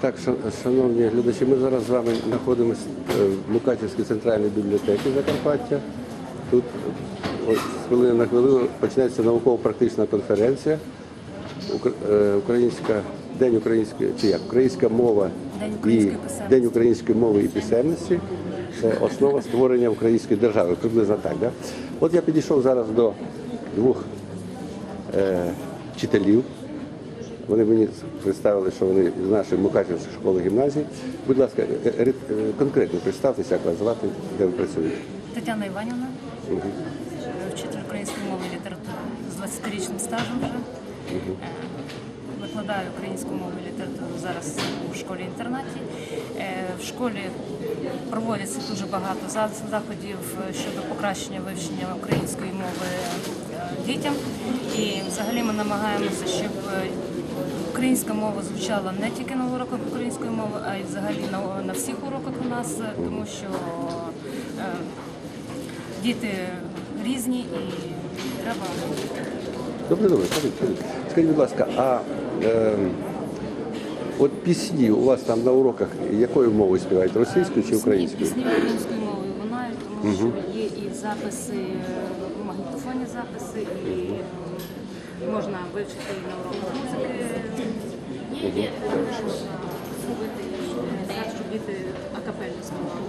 Так, ша- шановні глядачі, ми зараз з вами знаходимося е, в Мукачівській центральній бібліотеці Закарпаття. Тут от, з хвилини на хвилину починається науково-практична конференція. Е, Українська день української чи як українська мова День і день української мови і писемності. Це основа створення української держави. Приблизно так. Да? От я підійшов зараз до двох е, вчителів. Вони мені представили, що вони з нашої Мукачівської школи гімназії. Будь ласка, е, е, е, конкретно представтеся, як вас звати, де ви працюєте. Тетяна Іванівна, вчитель української мови і літератури з 20-річним стажем вже. Викладаю українську мову і літературу зараз у школі-інтернаті. В школі проводяться дуже багато заходів щодо покращення вивчення української мови дітям. І взагалі ми намагаємося, щоб українська мова звучала не тільки на уроках української мови, а й взагалі на, на всіх уроках у нас, е, тому що е, діти різні і треба Добре, добре, скажіть, скажіть. Будь ласка, а е, от пісні у вас там на уроках якою мовою співають? Російською чи українською? Пісні українською мовою лунають, тому що є і записи, е, магнітофонні записи, і е, можна вивчити і на уроках музики. І можна зробити так, щоб діти акапельно співали.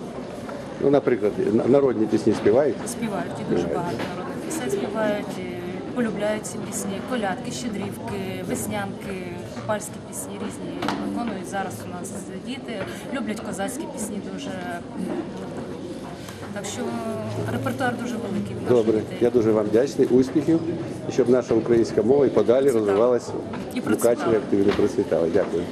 Ну, наприклад, на- народні пісні співають. Співають і дуже багато народних пісень співають, і полюбляють ці пісні, колядки, щедрівки, веснянки, купальські пісні різні виконують. Зараз у нас діти люблять козацькі пісні дуже. Так що репертуар дуже великий. Добре, я дуже вам вдячний, успіхів, і щоб наша українська мова і подалі розвивалася І процвітала. активно процвітала. Дякую.